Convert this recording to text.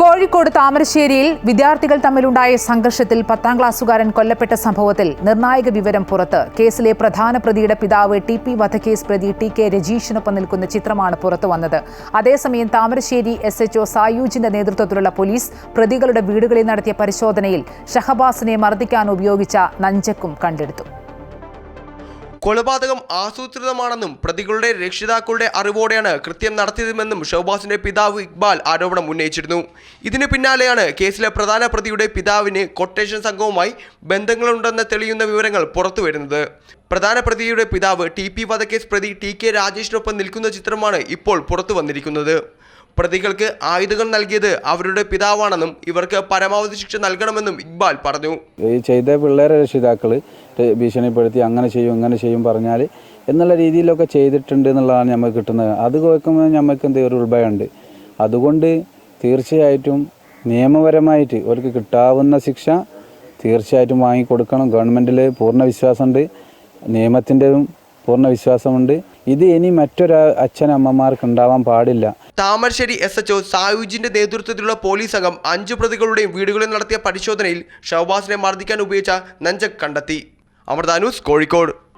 കോഴിക്കോട് താമരശ്ശേരിയിൽ വിദ്യാർത്ഥികൾ തമ്മിലുണ്ടായ സംഘർഷത്തിൽ പത്താം ക്ലാസ്സുകാരൻ കൊല്ലപ്പെട്ട സംഭവത്തിൽ നിർണായക വിവരം പുറത്ത്. കേസിലെ പ്രധാന പ്രതിയുടെ പിതാവ് ടി പി വധക്കേസ് പ്രതി ടി കെ രജീഷിനൊപ്പം നിൽക്കുന്ന ചിത്രമാണ് പുറത്തു വന്നത്. അതേസമയം താമരശ്ശേരി എസ് എച്ച്ഒ സായൂജിന്റെ നേതൃത്വത്തിലുള്ള പോലീസ് പ്രതികളുടെ വീടുകളിൽ നടത്തിയ പരിശോധനയിൽ ഷഹബാസിനെ മർദ്ദിക്കാൻ ഉപയോഗിച്ച നഞ്ചക്കും കണ്ടെടുത്തു. കൊലപാതകം ആസൂത്രിതമാണെന്നും പ്രതികളുടെ രക്ഷിതാക്കളുടെ അറിവോടെയാണ് കൃത്യം നടത്തിയതെന്നും ഷഹബാസിന്റെ പിതാവ് ഇക്ബാൽ ആരോപണം ഉന്നയിച്ചിരുന്നു. ഇതിനു പിന്നാലെയാണ് കേസിലെ പ്രധാന പ്രതിയുടെ പിതാവിന് കൊട്ടേഷൻ സംഘവുമായി ബന്ധങ്ങളുണ്ടെന്ന് തെളിയുന്ന വിവരങ്ങൾ പുറത്തുവരുന്നത് പ്രധാന പ്രതിയുടെ പിതാവ് ടി പി വധക്കേസ് പ്രതി ടി കെ രാജേഷിനൊപ്പം നിൽക്കുന്ന ചിത്രമാണ് ഇപ്പോൾ പുറത്തു വന്നിരിക്കുന്നത്. പ്രതികൾക്ക് ആയുധങ്ങൾ നൽകിയത് അവരുടെ പിതാവാണെന്നും ഇവർക്ക് പരമാവധി ശിക്ഷ നൽകണമെന്നും ഇക്ബാൽ പറഞ്ഞു. ഈ ചെയ്ത പിള്ളേരെ രക്ഷിതാക്കൾ ഭീഷണിപ്പെടുത്തി അങ്ങനെ ചെയ്യും ഇങ്ങനെ ചെയ്യും പറഞ്ഞാൽ എന്നുള്ള രീതിയിലൊക്കെ ചെയ്തിട്ടുണ്ട് എന്നുള്ളതാണ് നമുക്ക് കിട്ടുന്നത്. അത് കേൾക്കുമ്പോൾ നമുക്ക് എന്ത് ഒരു ഉൾഭയമുണ്ട്. അതുകൊണ്ട് തീർച്ചയായിട്ടും നിയമപരമായിട്ട് അവർക്ക് കിട്ടാവുന്ന ശിക്ഷ തീർച്ചയായിട്ടും വാങ്ങിക്കൊടുക്കണം. ഗവൺമെന്റിൽ പൂർണ വിശ്വാസമുണ്ട്. നിയമത്തിന്റെതും പൂർണ വിശ്വാസമുണ്ട് ഇത് ഇനി മറ്റൊരു അച്ഛനമ്മമാർക്ക് ഉണ്ടാവാൻ പാടില്ല. താമരശ്ശേരി എസ് എച്ച്ഒ സായുജിന്റെ നേതൃത്വത്തിലുള്ള പോലീസ് സംഘം അഞ്ചു പ്രതികളുടെയും വീടുകളിൽ നടത്തിയ പരിശോധനയിൽ ഷഹബാസിനെ മർദ്ദിക്കാൻ ഉപയോഗിച്ച നഞ്ചക് കണ്ടെത്തി. അമൃതാനൂസ് കോഴിക്കോട്.